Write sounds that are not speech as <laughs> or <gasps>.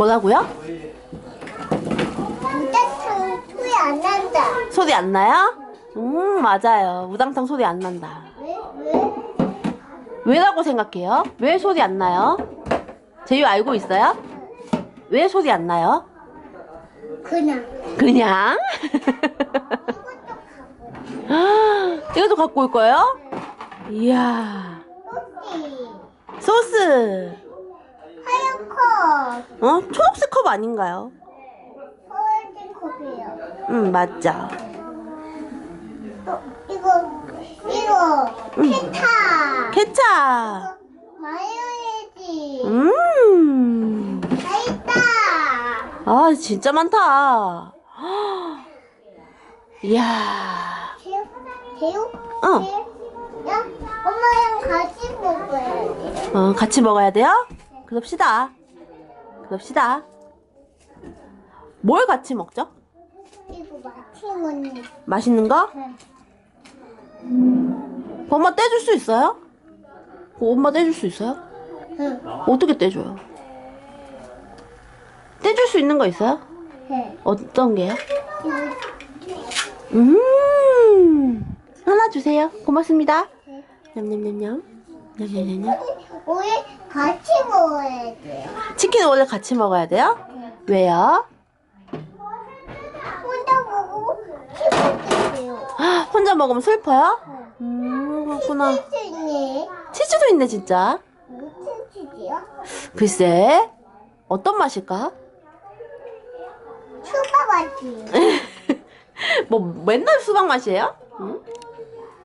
뭐라고요? 소리 안 난다. 소리 안 나요? 음, 맞아요. 우당탕 소리 안 난다. 왜? 왜? 왜라고 생각해요? 왜 소리 안 나요? 제유 알고 있어요? 왜 소리 안 나요? 그냥. 그냥? <laughs> 이것도 갖고 올 거예요? 이야. 소리. 소스. 어? 초록색 컵 아닌가요? 파란색 컵이에요. 응, 맞죠. 또 이거 이거 케타. 케찹. 마요네즈. 음. 다 있다. 아, 진짜 많다. <gasps> 이야. 제육? 제육? 어. 제육? 엄마랑 같이 먹어야 돼. 어, 같이 먹어야 돼요? 그럽시다. 그럽시다. 뭘 같이 먹죠? 이거 마치모니. 맛있는 거? 엄마 떼줄 수 있어요? 어, 엄마 떼줄 수 있어요? 응. 어떻게 떼줘요? 떼줄 수 있는 거 있어요? 네. 어떤 게요? 이거 음, 하나 주세요. 고맙습니다. 네. 냠냠냠냠. 냠냠냠냠. 우리 같이 먹어야 돼요. 치킨 원래 같이 먹어야 돼요? 왜요? 혼자 돼요. 헉, <gasps> 혼자 먹으면 슬퍼요? 음, 그렇구나. 치즈니 치즈도 있네, 진짜. 무슨 치즈요? 글쎄, 어떤 맛일까? 수박 맛이에요. <laughs> 뭐, 맨날 수박 맛이에요? 응?